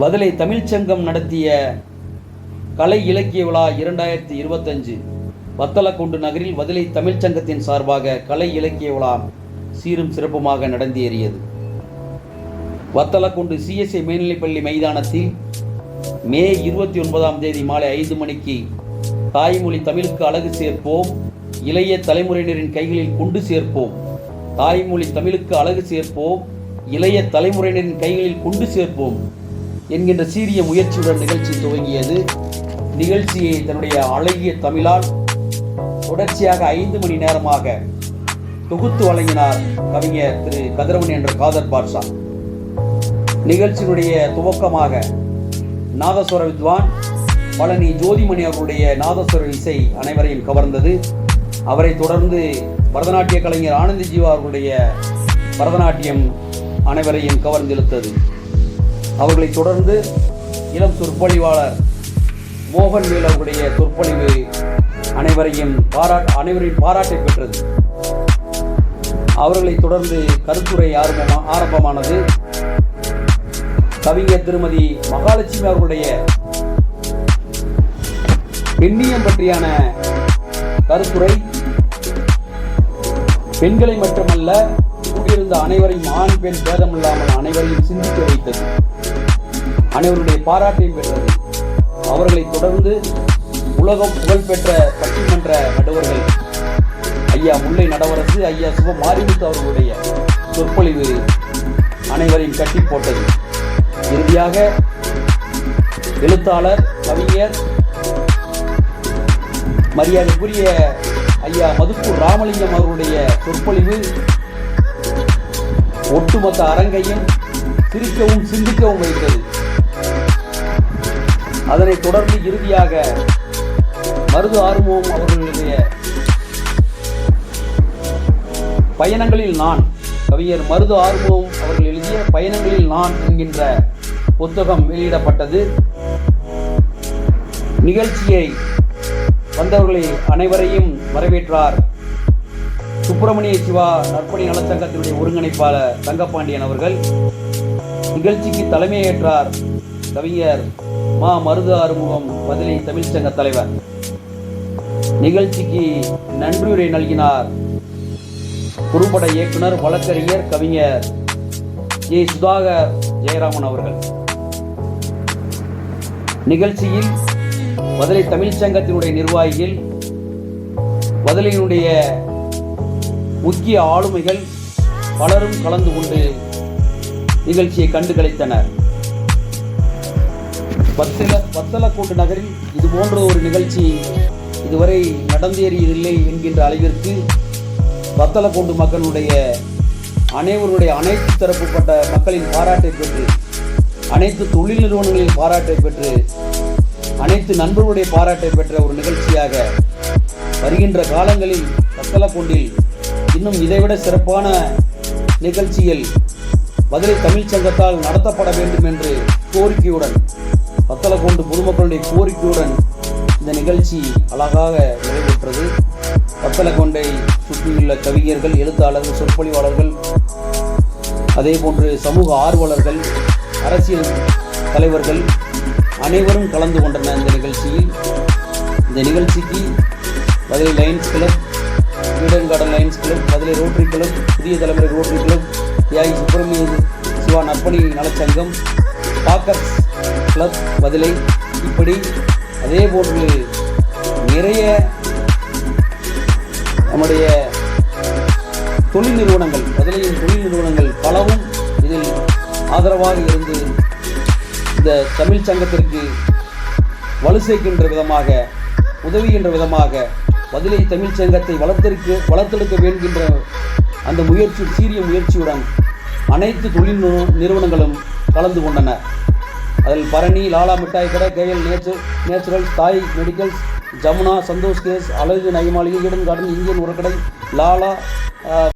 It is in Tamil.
வதலை தமிழ்ச்சங்கம் நடத்திய கலை இலக்கிய விழா இரண்டாயிரத்தி இருபத்தஞ்சு வத்தலக்குண்டு நகரில் வதலை தமிழ்ச்சங்கத்தின் சார்பாக கலை இலக்கிய விழா சீரும் சிறப்புமாக நடந்தேறியது. வத்தலக்குண்டு சிஎஸ்ஐ மேல்நிலைப்பள்ளி மைதானத்தில் மே இருபத்தி ஒன்பதாம் தேதி மாலை ஐந்து மணிக்கு தாய்மொழி தமிழுக்கு அழகு சேர்ப்போம் இளைய தலைமுறையினரின் கைகளில் கொண்டு சேர்ப்போம். தாய்மொழி தமிழுக்கு அழகு சேர்ப்போம் இளைய தலைமுறையினரின் கைகளில் கொண்டு சேர்ப்போம். என்கின்ற சீரிய முயற்சியுடன் நிகழ்ச்சி துவங்கியது. நிகழ்ச்சியை தன்னுடைய அழகிய தமிழால் தொடர்ச்சியாக ஐந்து மணி நேரமாக தொகுத்து வழங்கினார் கவிஞர் திரு கதிரவன் என்ற காதர் பாட்ஷா. நிகழ்ச்சியினுடைய துவக்கமாக நாதஸ்வர வித்வான் பழனி ஜோதிமணி அவர்களுடைய நாதஸ்வர இசை அனைவரையும் கவர்ந்தது. அவரை தொடர்ந்து பரதநாட்டிய கலைஞர் ஆனந்தி ஜீவா அவர்களுடைய பரதநாட்டியம் அனைவரையும் கவர்ந்திழுத்தது. அவர்களைத் தொடர்ந்து இளம் சொற்பொழிவாளர் மோகன் வேல் அவர்களுடைய சொற்பொழிவு அனைவரையும் பாராட் அனைவரின் பாராட்டை பெற்றது. அவர்களைத் தொடர்ந்து கருத்துரை ஆரம்பமா ஆரம்பமானது கவிஞர் திருமதி மகாலட்சுமி அவர்களுடைய பெண்ணியம் பற்றியான கருத்துரை. பெண்களை மட்டுமல்ல கூடியிருந்த அனைவரையும் ஆண் பெண் பேதமில்லாமல் அனைவரையும் சிந்திக்க வைத்தது. அனைவருடைய பாராட்டையும் பெற்றது. அவர்களைத் தொடர்ந்து உலகம் புகழ்பெற்ற பட்டிமன்ற நடுவர்கள் ஐயா முல்லை நடவரசு ஐயா சிவ மாரிமுத்து அவர்களுடைய சொற்பொழிவு அனைவரையும் கட்டி போட்டது. இறுதியாக எழுத்தாளர் கவிஞர் மரியாதைக்குரிய ஐயா மதுப்பூர் ராமலிங்கம் அவர்களுடைய சொற்பொழிவு ஒட்டுமொத்த அரங்கையும் சிரிக்கவும் சிந்திக்கவும் வைத்தது. அதனைத் தொடர்ந்து இறுதியாக மருது ஆர்வம் அவர்களுடைய பயணங்களில் நான் கவிஞர் மருது ஆர்வம் அவர்கள் எழுதிய பயணங்களில் நான் என்கின்ற புத்தகம் வெளியிடப்பட்டது. நிகழ்ச்சியை வந்தவர்களை அனைவரையும் வரவேற்றார். சுப்பிரமணிய சிவா நற்பணி நலச்சங்கத்தினுடைய ஒருங்கிணைப்பாளர் தங்கப்பாண்டியன் அவர்கள் நிகழ்ச்சிக்கு தலைமையேற்றார் கவிஞர் மா மருது ஆறுமுகம் பதிலை தமிழ்ச்சங்க தலைவர். நிகழ்ச்சிக்கு நன்றியுரை நல்கினார் குறும்பட இயக்குனர் வழக்கறிஞர் கவிஞர் ஜே சுதாகர் ஜெயராமன் அவர்கள். நிகழ்ச்சியில் மதுரை தமிழ்ச்சங்கத்தினுடைய நிர்வாகிகள் மதுரையினுடைய முக்கிய ஆளுமைகள் பலரும் கலந்து கொண்டு நிகழ்ச்சியை கண்டு களித்தனர் வத்தல வத்தலக்கோட்டு நகரில் இது போன்ற ஒரு நிகழ்ச்சி இதுவரை நடந்தேறியதில்லை என்கின்ற அளவிற்கு வத்தலக்கோண்டு மக்களுடைய அனைவருடைய அனைத்து தரப்புப்பட்ட மக்களின் பாராட்டை பெற்று அனைத்து தொழில் நிறுவனங்களின் பாராட்டை பெற்று அனைத்து நண்பர்களுடைய பாராட்டை பெற்ற ஒரு நிகழ்ச்சியாக வருகின்ற காலங்களில் பத்தலக்கோண்டில் இன்னும் இதைவிட சிறப்பான நிகழ்ச்சிகள் மதுரை தமிழ்ச் சங்கத்தால் நடத்தப்பட வேண்டும் என்று கோரிக்கையுடன் வத்தலக்கோண்டு பொதுமக்களுடைய கோரிக்கையுடன் இந்த நிகழ்ச்சி அழகாக நிறைவேற்றது. வத்தலக்கொண்டை சுற்றியுள்ள கவிஞர்கள் எழுத்தாளர்கள் சொற்பொழிவாளர்கள் அதே போன்று சமூக ஆர்வலர்கள் அரசியல் தலைவர்கள் அனைவரும் கலந்து கொண்டனர் இந்த நிகழ்ச்சியில். இந்த நிகழ்ச்சிக்கு Madurai lions club Eden garden lions club Madurai rotary club Puthiya Thalaimurai rotary club தியாகி சுப்பிரமணிய சிவா நற்பணி நலச்சங்கம் பாக்கர்ஸ் கிளப் மதுரை இப்படி அதே போன்று நிறைய நம்முடைய தொழில் நிறுவனங்கள் மதுரையின் தொழில் நிறுவனங்கள் பலவும் இதில் ஆதரவாக இருந்து இந்த தமிழ் சங்கத்திற்கு வலு சேர்க்கின்ற விதமாக உதவுகின்ற விதமாக மதுரை தமிழ் சங்கத்தை வளர்த்தெடுக்க வளர்த்தெடுக்க வேண்டுகின்ற அந்த முயற்சி சீரிய முயற்சியுடன் அனைத்து தொழில் நிறுவனங்களும் கலந்து கொண்டன அதில் பரணி லாலா மிட்டாய் கடை கேஎல் நேச்சுரல் நேச்சுரல் தாய் மெடிக்கல்ஸ் ஜமுனா சந்தோஷ் கேஸ் அழகு நயமாளிகை ஈடன் கார்டன் இந்தியன் உரக்கடை லாலா